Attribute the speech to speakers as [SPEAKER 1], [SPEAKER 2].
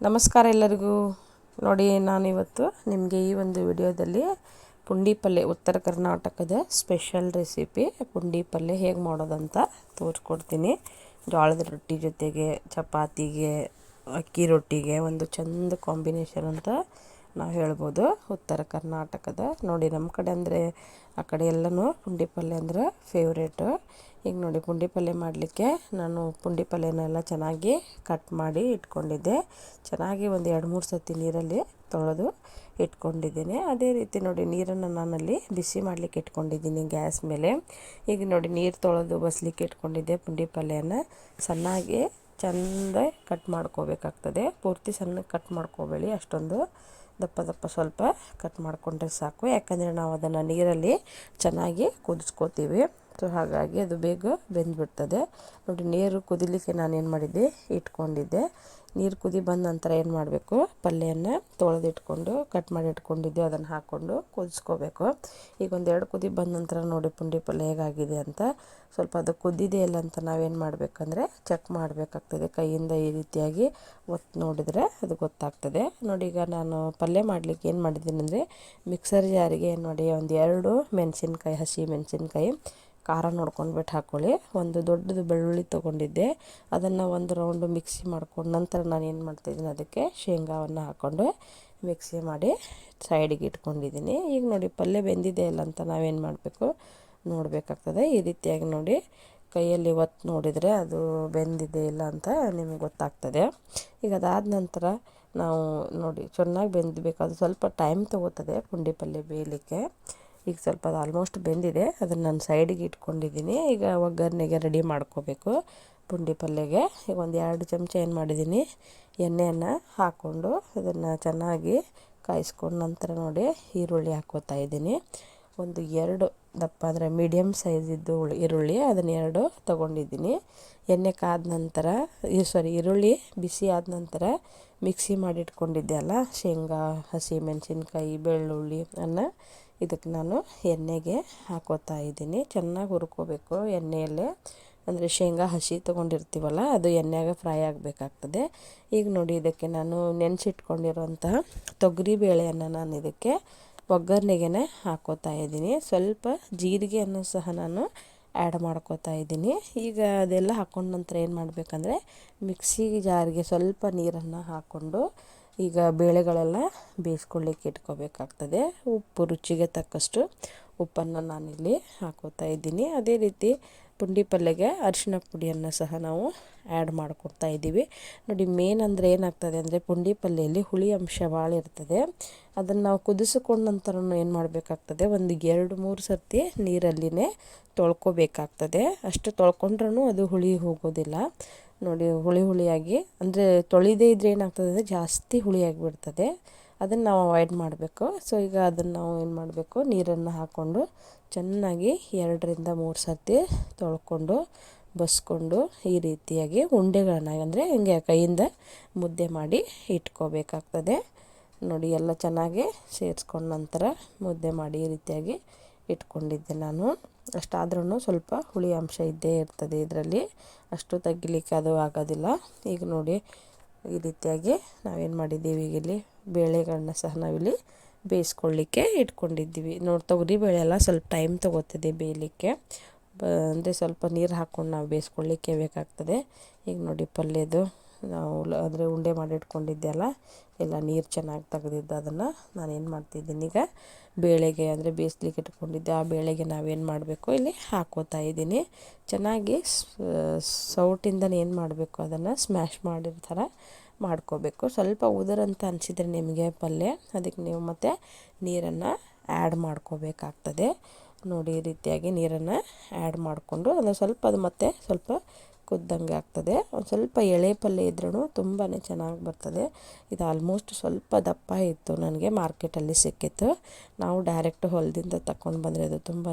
[SPEAKER 1] ನಮಸ್ಕಾರ ಎಲ್ಲರಿಗೂ. ನೋಡಿ, ನಾನಿವತ್ತು ನಿಮಗೆ ಈ ಒಂದು ವಿಡಿಯೋದಲ್ಲಿ ಪುಂಡಿ ಪಲ್ಯ ಉತ್ತರ ಕರ್ನಾಟಕದ ಸ್ಪೆಷಲ್ ರೆಸಿಪಿ ಪುಂಡಿ ಪಲ್ಯ ಹೇಗೆ ಮಾಡೋದಂತ ತೋರಿಸ್ಕೊಡ್ತೀನಿ. ಜೋಳದ ರೊಟ್ಟಿ ಜೊತೆಗೆ, ಚಪಾತಿಗೆ, ಅಕ್ಕಿ ರೊಟ್ಟಿಗೆ, ಒಂದು ಚಂದ ಕಾಂಬಿನೇಷನ್ ಅಂತ ನಾವು ಹೇಳ್ಬೋದು. ಉತ್ತರ ಕರ್ನಾಟಕದ. ನೋಡಿ ನಮ್ಮ ಕಡೆ ಅಂದರೆ ಆ ಕಡೆ ಎಲ್ಲನೂ ಪುಂಡಿ ಪಲ್ಯ ಅಂದ್ರೆ ಫೇವ್ರೇಟು ಈಗ ನೋಡಿ ಪುಂಡಿ ಪಲ್ಯ ಮಾಡಲಿಕ್ಕೆ ನಾನು ಪುಂಡಿ ಪಲ್ಯನೆಲ್ಲ ಚೆನ್ನಾಗಿ ಕಟ್ ಮಾಡಿ ಇಟ್ಕೊಂಡಿದ್ದೆ. ಚೆನ್ನಾಗಿ ಒಂದು ಎರಡು ಮೂರು ಸತಿ ನೀರಲ್ಲಿ ತೊಳೆದು ಇಟ್ಕೊಂಡಿದ್ದೀನಿ. ಅದೇ ರೀತಿ ನೋಡಿ ನೀರನ್ನು ನಾನಲ್ಲಿ ಬಿಸಿ ಮಾಡಲಿಕ್ಕೆ ಇಟ್ಕೊಂಡಿದ್ದೀನಿ ಗ್ಯಾಸ್ ಮೇಲೆ. ಈಗ ನೋಡಿ ನೀರು ತೊಳೆದು ಬಸ್ಲಿಕ್ಕೆ ಇಟ್ಕೊಂಡಿದ್ದೆ ಪುಂಡಿ ಪಲ್ಯನ ಸಣ್ಣಾಗಿ ಚೆಂದ ಕಟ್ ಮಾಡ್ಕೋಬೇಕಾಗ್ತದೆ. ಪೂರ್ತಿ ಸಣ್ಣ ಕಟ್ ಮಾಡ್ಕೋಬೇಡಿ ಅಷ್ಟೊಂದು. ದಪ್ಪ ದಪ್ಪ ಸ್ವಲ್ಪ ಕಟ್ ಮಾಡಿಕೊಂಡ್ರೆ ಸಾಕು. ಯಾಕಂದರೆ ನಾವು ಅದನ್ನು ನೀರಲ್ಲಿ ಚೆನ್ನಾಗಿ ಕುದಿಸ್ಕೋತೀವಿ. ಸೊ ಹಾಗಾಗಿ ಅದು ಬೇಗ ಬೆಂದ್ಬಿಡ್ತದೆ. ನೋಡಿ, ನೀರು ಕುದಿಲಿಕ್ಕೆ ನಾನೇನು ಮಾಡಿದ್ದೆ? ಇಟ್ಕೊಂಡಿದ್ದೆ. ನೀರು ಕುದಿ ಬಂದ ನಂತರ ಏನು ಮಾಡಬೇಕು? ಪಲ್ಯನ ತೊಳೆದಿಟ್ಕೊಂಡು ಕಟ್ ಮಾಡಿ ಇಟ್ಕೊಂಡಿದ್ದೆ. ಅದನ್ನು ಹಾಕ್ಕೊಂಡು ಕುದಿಸ್ಕೋಬೇಕು. ಈಗ ಒಂದೆರಡು ಕುದಿ ಬಂದ ನಂತರ ನೋಡಿ ಪುಂಡಿ ಪಲ್ಯ ಹೇಗಾಗಿದೆ ಅಂತ. ಸ್ವಲ್ಪ ಅದು ಕುದ್ದಿದೆ ಇಲ್ಲ ಅಂತ ನಾವೇನು ಮಾಡಬೇಕಂದ್ರೆ ಚೆಕ್ ಮಾಡಬೇಕಾಗ್ತದೆ. ಕೈಯಿಂದ ಈ ರೀತಿಯಾಗಿ ಒತ್ತು ನೋಡಿದರೆ ಅದು ಗೊತ್ತಾಗ್ತದೆ. ನೋಡಿ, ಈಗ ನಾನು ಪಲ್ಯ ಮಾಡಲಿಕ್ಕೆ ಏನು ಮಾಡಿದ್ದೀನಿ ಅಂದರೆ ಮಿಕ್ಸರ್ ಜಾರಿಗೆ ನೋಡಿ, ಒಂದು ಎರಡು ಮೆಣಸಿನ್ಕಾಯಿ, ಹಸಿ ಮೆಣಸಿನ್ಕಾಯಿ ಖಾರ ನೋಡ್ಕೊಂಡ್ಬಿಟ್ಟು ಹಾಕ್ಕೊಳ್ಳಿ ಒಂದು ದೊಡ್ಡದು ಬೆಳ್ಳುಳ್ಳಿ ತೊಗೊಂಡಿದ್ದೆ. ಅದನ್ನು ಒಂದು ರೌಂಡು ಮಿಕ್ಸಿ ಮಾಡ್ಕೊಂಡು ನಂತರ ನಾನು ಏನು ಮಾಡ್ತಾಯಿದ್ದೀನಿ ಅದಕ್ಕೆ ಶೇಂಗಾವನ್ನು ಹಾಕ್ಕೊಂಡು ಮಿಕ್ಸಿ ಮಾಡಿ ಸೈಡಿಗೆ ಇಟ್ಕೊಂಡಿದ್ದೀನಿ. ಈಗ ನೋಡಿ ಪಲ್ಯ ಬೆಂದಿದೆ ಇಲ್ಲ ಅಂತ ನಾವೇನು ಮಾಡಬೇಕು? ನೋಡಬೇಕಾಗ್ತದೆ. ಈ ರೀತಿಯಾಗಿ ನೋಡಿ ಕೈಯಲ್ಲಿ ಒತ್ತು ನೋಡಿದರೆ ಅದು ಬೆಂದಿದೆ ಇಲ್ಲ ಅಂತ ನಿಮಗೆ ಗೊತ್ತಾಗ್ತದೆ. ಈಗ ಅದಾದ ನಂತರ ನಾವು ನೋಡಿ, ಚೆನ್ನಾಗಿ ಬೆಂದಬೇಕು ಅದು ಸ್ವಲ್ಪ ಟೈಮ್ ತೊಗೋತದೆ ಪುಂಡಿ ಪಲ್ಯ ಬೇಯಲಿಕ್ಕೆ. ಈಗ ಸ್ವಲ್ಪ ಅದು ಆಲ್ಮೋಸ್ಟ್ ಬೆಂದಿದೆ. ಅದನ್ನು ನಾನು ಸೈಡಿಗೆ ಇಟ್ಕೊಂಡಿದ್ದೀನಿ. ಈಗ ಒಗ್ಗರಣೆಗೆ ರೆಡಿ ಮಾಡ್ಕೋಬೇಕು. ಪುಂಡಿ ಪಲ್ಯಗೆ ಈಗ ಒಂದು ಎರಡು ಚಮಚ ಏನು ಮಾಡಿದ್ದೀನಿ? ಎಣ್ಣೆಯನ್ನು ಹಾಕ್ಕೊಂಡು ಅದನ್ನು ಚೆನ್ನಾಗಿ ಕಾಯಿಸ್ಕೊಂಡು ನಂತರ ನೋಡಿ ಈರುಳ್ಳಿ ಹಾಕ್ಕೋತಾ ಇದ್ದೀನಿ. ಒಂದು ಎರಡು ದಪ್ಪ ಅಂದರೆ ಮೀಡಿಯಮ್ ಸೈಜಿದ್ದು ಈರುಳ್ಳಿ ಅದನ್ನು ಎರಡು ತೊಗೊಂಡಿದ್ದೀನಿ. ಎಣ್ಣೆ ಕಾದ ನಂತರ, ಈ ಸಾರಿ ಈರುಳ್ಳಿ ಬಿಸಿ ಆದ ನಂತರ ಮಿಕ್ಸಿ ಮಾಡಿ ಇಟ್ಕೊಂಡಿದ್ದೆ ಅಲ್ಲ? ಶೇಂಗಾ, ಹಸಿ ಮೆಣಸಿನ್ಕಾಯಿ, ಬೆಳ್ಳುಳ್ಳಿ, ಅನ್ನ. ಇದಕ್ಕೆ ನಾನು ಎಣ್ಣೆಗೆ ಹಾಕೋತಾ ಇದ್ದೀನಿ. ಚೆನ್ನಾಗಿ ಹುರ್ಕೋಬೇಕು ಎಣ್ಣೆಯಲ್ಲೇ. ಅಂದರೆ ಶೇಂಗಾ ಹಸಿ ತೊಗೊಂಡಿರ್ತೀವಲ್ಲ, ಅದು ಎಣ್ಣೆಗೆ ಫ್ರೈ ಆಗಬೇಕಾಗ್ತದೆ. ಈಗ ನೋಡಿ, ಇದಕ್ಕೆ ನಾನು ನೆನೆಸಿಟ್ಕೊಂಡಿರುವಂತಹ ತೊಗರಿ ಬೇಳೆಯನ್ನು ನಾನು ಇದಕ್ಕೆ ಒಗ್ಗರಣೆಗೆ ಹಾಕೋತಾ ಇದ್ದೀನಿ. ಸ್ವಲ್ಪ ಜೀರಿಗೆಯನ್ನು ಸಹ ನಾನು ಆ್ಯಡ್ ಮಾಡ್ಕೋತಾ ಇದ್ದೀನಿ. ಈಗ ಅದೆಲ್ಲ ಹಾಕೊಂಡ ನಂತರ ಏನು ಮಾಡಬೇಕಂದ್ರೆ, ಮಿಕ್ಸಿ ಜಾರಿಗೆ ಸ್ವಲ್ಪ ನೀರನ್ನು ಹಾಕ್ಕೊಂಡು ಈಗ ಬೇಳೆಗಳೆಲ್ಲ ಬೇಯಿಸ್ಕೊಳ್ಳಿಕ್ಕೆ ಇಟ್ಕೋಬೇಕಾಗ್ತದೆ. ಉಪ್ಪು ರುಚಿಗೆ ತಕ್ಕಷ್ಟು ಉಪ್ಪನ್ನು ನಾನಿಲ್ಲಿ ಹಾಕೋತಾ ಇದ್ದೀನಿ. ಅದೇ ರೀತಿ ಪುಂಡಿ ಪಲ್ಯಗೆ ಅರಿಶಿನ ಪುಡಿಯನ್ನು ಸಹ ನಾವು ಆ್ಯಡ್ ಮಾಡ್ಕೊಡ್ತಾ ಇದ್ದೀವಿ. ನೋಡಿ ಮೇನ್ ಅಂದರೆ ಏನಾಗ್ತದೆ ಅಂದರೆ ಪುಂಡಿ ಪಲ್ಯಲ್ಲಿ ಹುಳಿ ಅಂಶ ಭಾಳ ಇರ್ತದೆ. ಅದನ್ನು ನಾವು ಕುದಿಸಿಕೊಂಡ ನಂತರ ಏನು ಮಾಡಬೇಕಾಗ್ತದೆ? ಒಂದು ಎರಡು ಮೂರು ಸರ್ತಿ ನೀರಲ್ಲಿನೇ ತೊಳ್ಕೊಬೇಕಾಗ್ತದೆ. ಅಷ್ಟು ತೊಳ್ಕೊಂಡ್ರೂ ಅದು ಹುಳಿ ಹೋಗೋದಿಲ್ಲ. ನೋಡಿ, ಹುಳಿ ಹುಳಿಯಾಗಿ. ಅಂದರೆ ತೊಳಿದೇ ಇದ್ರೆ ಏನಾಗ್ತದೆ ಅಂದರೆ ಜಾಸ್ತಿ ಹುಳಿಯಾಗಿಬಿಡ್ತದೆ ಅದನ್ನು ನಾವು ಅವಾಯ್ಡ್ ಮಾಡಬೇಕು. ಸೊ ಈಗ ಅದನ್ನು ನಾವು ಏನು ಮಾಡಬೇಕು? ನೀರನ್ನು ಹಾಕ್ಕೊಂಡು ಚೆನ್ನಾಗಿ ಎರಡರಿಂದ ಮೂರು ಸರ್ತಿ ತೊಳ್ಕೊಂಡು, ಬಸ್ಕೊಂಡು ಈ ರೀತಿಯಾಗಿ ಉಂಡೆಗಳನ್ನ ಅಂದರೆ ಹಿಂಗೆ ಕೈಯಿಂದ ಮುದ್ದೆ ಮಾಡಿ ಇಟ್ಕೋಬೇಕಾಗ್ತದೆ. ನೋಡಿ, ಎಲ್ಲ ಚೆನ್ನಾಗಿ ಸೇರಿಸ್ಕೊಂಡ ನಂತರ ಮುದ್ದೆ ಮಾಡಿ ಈ ರೀತಿಯಾಗಿ ಇಟ್ಕೊಂಡಿದ್ದೆ ನಾನು. ಅಷ್ಟಾದ್ರೂ ಸ್ವಲ್ಪ ಹುಳಿ ಅಂಶ ಇದ್ದೇ ಇರ್ತದೆ ಇದರಲ್ಲಿ. ಅಷ್ಟು ತಗ್ಗಿಲಿಕ್ಕೆ ಅದು ಆಗೋದಿಲ್ಲ. ಈಗ ನೋಡಿ, ಈ ರೀತಿಯಾಗಿ ನಾವೇನು ಮಾಡಿದ್ದೀವಿ, ಈಗ ಇಲ್ಲಿ ಬೇಳೆಗಳನ್ನ ಸಹ ನಾವಿಲ್ಲಿ ಬೇಯಿಸ್ಕೊಳ್ಳಿಕ್ಕೆ ಇಟ್ಕೊಂಡಿದ್ದೀವಿ. ನೋಡಿ, ತೊಗರಿ ಬೇಳೆ ಎಲ್ಲ ಸ್ವಲ್ಪ ಟೈಮ್ ತೊಗೋತದೆ ಬೇಯಲಿಕ್ಕೆ. ಅಂದರೆ ಸ್ವಲ್ಪ ನೀರು ಹಾಕ್ಕೊಂಡು ನಾವು ಬೇಯಿಸ್ಕೊಳ್ಳಿಕ್ಕೆ ಬೇಕಾಗ್ತದೆ. ಈಗ ನೋಡಿ ಪಲ್ಯದು ನಾವು ಅಂದರೆ ಉಂಡೆ ಮಾಡಿಟ್ಕೊಂಡಿದ್ದೆ ಅಲ್ಲ, ಎಲ್ಲ ನೀರು ಚೆನ್ನಾಗಿ ತೆಗೆದಿದ್ದು ಅದನ್ನು ನಾನೇನು ಮಾಡ್ತಿದ್ದೀನಿ ಈಗ, ಬೇಳೆಗೆ ಅಂದರೆ ಬೇಯಿಸ್ಲಿಕ್ಕೆ ಇಟ್ಕೊಂಡಿದ್ದೆ. ಆ ಬೇಳೆಗೆ ನಾವೇನು ಮಾಡಬೇಕು ಇಲ್ಲಿ ಹಾಕೋತಾ ಇದ್ದೀನಿ. ಚೆನ್ನಾಗಿ ಸೌಟಿಂದನೇ ಏನು ಮಾಡಬೇಕು ಅದನ್ನು ಸ್ಮ್ಯಾಶ್ ಮಾಡಿರ್ತಾರೆ ಮಾಡ್ಕೋಬೇಕು. ಸ್ವಲ್ಪ ಉದರಂತ ಅನಿಸಿದ್ರೆ ನಿಮಗೆ ಪಲ್ಯ, ಅದಕ್ಕೆ ನೀವು ಮತ್ತೆ ನೀರನ್ನು ಆ್ಯಡ್ ಮಾಡ್ಕೋಬೇಕಾಗ್ತದೆ. ನೋಡಿ ರೀತಿಯಾಗಿ ನೀರನ್ನು ಆ್ಯಡ್ ಮಾಡಿಕೊಂಡು, ಅಂದರೆ ಸ್ವಲ್ಪ ಅದು ಮತ್ತೆ ಸ್ವಲ್ಪ ಕುದ್ದಂಗೆ ಆಗ್ತದೆ. ಒಂದು ಸ್ವಲ್ಪ ಎಳೆ ಪಲ್ಯ ಇದ್ರೂ ತುಂಬಾ ಚೆನ್ನಾಗಿ ಬರ್ತದೆ. ಇದು ಆಲ್ಮೋಸ್ಟ್ ಸ್ವಲ್ಪ ದಪ್ಪ ಇತ್ತು. ನನಗೆ ಮಾರ್ಕೆಟಲ್ಲಿ ಸಿಕ್ಕಿತ್ತು. ನಾವು ಡೈರೆಕ್ಟ್ ಹೊಲದಿಂದ ತಕೊಂಡು ಬಂದರೆ ಅದು ತುಂಬಾ